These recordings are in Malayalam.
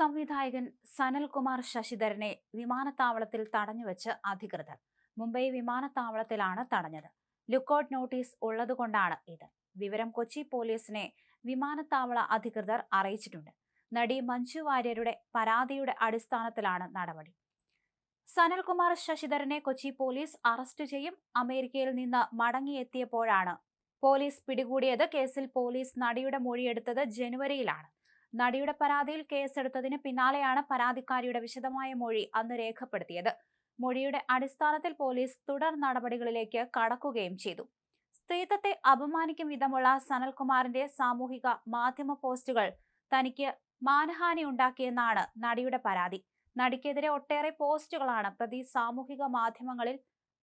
സംവിധായകൻ സനൽകുമാർ ശശിധരനെ വിമാനത്താവളത്തിൽ തടഞ്ഞുവെച്ച് അധികൃതർ. മുംബൈ വിമാനത്താവളത്തിലാണ് തടഞ്ഞത്. ലുക്കൌട്ട് നോട്ടീസ് ഉള്ളതുകൊണ്ടാണ് ഇത്. വിവരം കൊച്ചി പോലീസിനെ വിമാനത്താവള അധികൃതർ അറിയിച്ചിട്ടുണ്ട്. നടി മഞ്ജു വാര്യരുടെ പരാതിയുടെ അടിസ്ഥാനത്തിലാണ് നടപടി. സനൽകുമാർ ശശിധരനെ കൊച്ചി പോലീസ് അറസ്റ്റ് ചെയ്യും. അമേരിക്കയിൽ നിന്ന് മടങ്ങിയെത്തിയപ്പോഴാണ് പോലീസ് പിടികൂടിയത്. കേസിൽ പോലീസ് നടിയുടെ മൊഴിയെടുത്തത് ജനുവരിയിലാണ്. നടിയുടെ പരാതിയിൽ കേസെടുത്തതിന് പിന്നാലെയാണ് പരാതിക്കാരിയുടെ വിശദമായ മൊഴി അന്ന് രേഖപ്പെടുത്തിയത്. മൊഴിയുടെ അടിസ്ഥാനത്തിൽ പോലീസ് തുടർ നടപടികളിലേക്ക് കടക്കുകയും ചെയ്തു. സ്ത്രീത്വത്തെ അപമാനിക്കും വിധമുള്ള സനൽകുമാറിന്റെ സാമൂഹിക മാധ്യമ പോസ്റ്റുകൾ തനിക്ക് മാനഹാനി ഉണ്ടാക്കിയെന്നാണ് നടിയുടെ പരാതി. നടിക്കെതിരെ ഒട്ടേറെ പോസ്റ്റുകളാണ് പ്രതി സാമൂഹിക മാധ്യമങ്ങളിൽ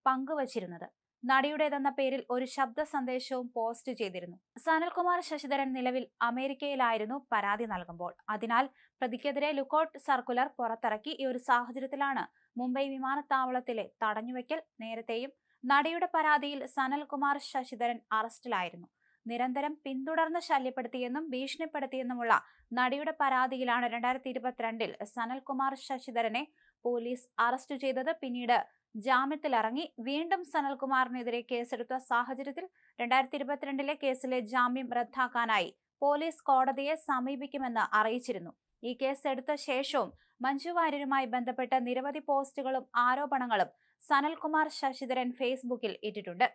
പങ്കുവച്ചിരുന്നത്. നടിയുടേതെന്ന പേരിൽ ഒരു ശബ്ദ സന്ദേശവും പോസ്റ്റ് ചെയ്തിരുന്നു. സനൽകുമാർ ശശിധരൻ നിലവിൽ അമേരിക്കയിലായിരുന്നു പരാതി നൽകുമ്പോൾ. അതിനാൽ പ്രതിക്കെതിരെ ലുക്കൌട്ട് സർക്കുലർ പുറത്തിറക്കി ഈ ഒരു സാഹചര്യത്തിലാണ് മുംബൈ വിമാനത്താവളത്തിലെ തടഞ്ഞുവെക്കൽ നേരത്തെയും നടിയുടെ പരാതിയിൽ സനൽകുമാർ ശശിധരൻ അറസ്റ്റിലായിരുന്നു. നിരന്തരം പിന്തുടർന്ന് ശല്യപ്പെടുത്തിയെന്നും ഭീഷണിപ്പെടുത്തിയെന്നുമുള്ള നടിയുടെ പരാതിയിലാണ് രണ്ടായിരത്തി ഇരുപത്തിരണ്ടിൽ സനൽകുമാർ ശശിധരനെ പോലീസ് അറസ്റ്റ് ചെയ്തത്. പിന്നീട് ജാമ്യത്തിലിറങ്ങി. വീണ്ടും സനൽകുമാറിനെതിരെ കേസെടുത്ത സാഹചര്യത്തിൽ രണ്ടായിരത്തി ഇരുപത്തിരണ്ടിലെ കേസിലെ ജാമ്യം റദ്ദാക്കാനായി പോലീസ് കോടതിയെ സമീപിക്കുമെന്ന് അറിയിച്ചിരുന്നു. ഈ കേസ് എടുത്ത ശേഷവും മഞ്ജു വാര്യരുമായി ബന്ധപ്പെട്ട നിരവധി പോസ്റ്റുകളും ആരോപണങ്ങളും സനൽകുമാർ ശശിധരൻ ഫേസ്ബുക്കിൽ ഇട്ടിട്ടുണ്ട്.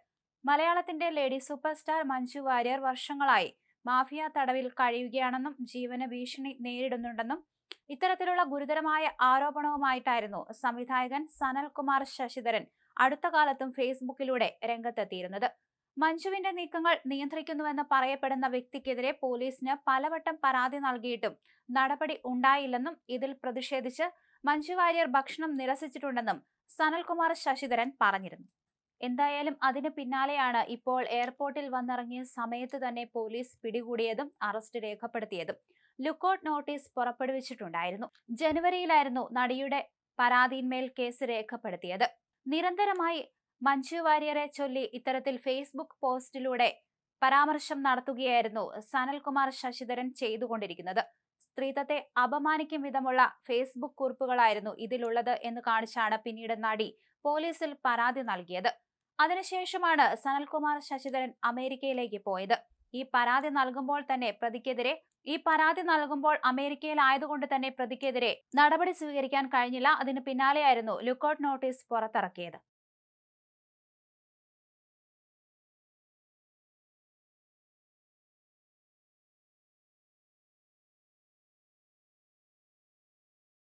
മലയാളത്തിന്റെ lady super star Manju Warrier വർഷങ്ങളായി മാഫിയ തടവിൽ കഴിയുകയാണെന്നും ജീവന ഭീഷണി നേരിടുന്നുണ്ടെന്നും ഇത്തരത്തിലുള്ള ഗുരുതരമായ ആരോപണവുമായിട്ടായിരുന്നു സംവിധായകൻ സനൽകുമാർ ശശിധരൻ അടുത്ത കാലത്തും ഫേസ്ബുക്കിലൂടെ രംഗത്തെത്തിയിരുന്നത്. മഞ്ജുവിന്റെ നീക്കങ്ങൾ നിയന്ത്രിക്കുന്നുവെന്ന് പറയപ്പെടുന്ന വ്യക്തിക്കെതിരെ പോലീസിന് പലവട്ടം പരാതി നൽകിയിട്ടും നടപടി ഉണ്ടായില്ലെന്നും ഇതിൽ പ്രതിഷേധിച്ച് മഞ്ജു വാര്യർ ഭക്ഷണം നിരസിച്ചിട്ടുണ്ടെന്നും സനൽകുമാർ ശശിധരൻ പറഞ്ഞിരുന്നു. എന്തായാലും അതിന് പിന്നാലെയാണ് ഇപ്പോൾ എയർപോർട്ടിൽ വന്നിറങ്ങിയ സമയത്ത് തന്നെ പോലീസ് പിടികൂടിയതും അറസ്റ്റ് രേഖപ്പെടുത്തിയതും. ലുക്കൌട്ട് നോട്ടീസ് പുറപ്പെടുവിച്ചിട്ടുണ്ടായിരുന്നു. ജനുവരിയിലായിരുന്നു നടിയുടെ പരാതിയിന്മേൽ കേസ് രേഖപ്പെടുത്തിയത്. നിരന്തരമായി മഞ്ജു വാര്യരെ ചൊല്ലി ഇത്തരത്തിൽ ഫേസ്ബുക്ക് പോസ്റ്റിലൂടെ പരാമർശം നടത്തുകയായിരുന്നു സനൽകുമാർ ശശിധരൻ ചെയ്തുകൊണ്ടിരിക്കുന്നത്. സ്ത്രീത്വത്തെ അപമാനിക്കും വിധമുള്ള ഫേസ്ബുക്ക് കുറിപ്പുകളായിരുന്നു ഇതിലുള്ളത് എന്ന് കാണിച്ചാണ് പിന്നീട് നടി പോലീസിൽ പരാതി നൽകിയത്. അതിനുശേഷമാണ് സനൽകുമാർ ശശിധരൻ അമേരിക്കയിലേക്ക് പോയത്. ഈ പരാതി നൽകുമ്പോൾ തന്നെ പ്രതിക്കെതിരെ ഈ പരാതി നൽകുമ്പോൾ അമേരിക്കയിലായതുകൊണ്ട് തന്നെ പ്രതിക്കെതിരെ നടപടി സ്വീകരിക്കാൻ കഴിഞ്ഞില്ല. അതിന് പിന്നാലെയായിരുന്നു ലുക്കൌട്ട് നോട്ടീസ് പുറത്തിറക്കിയത്.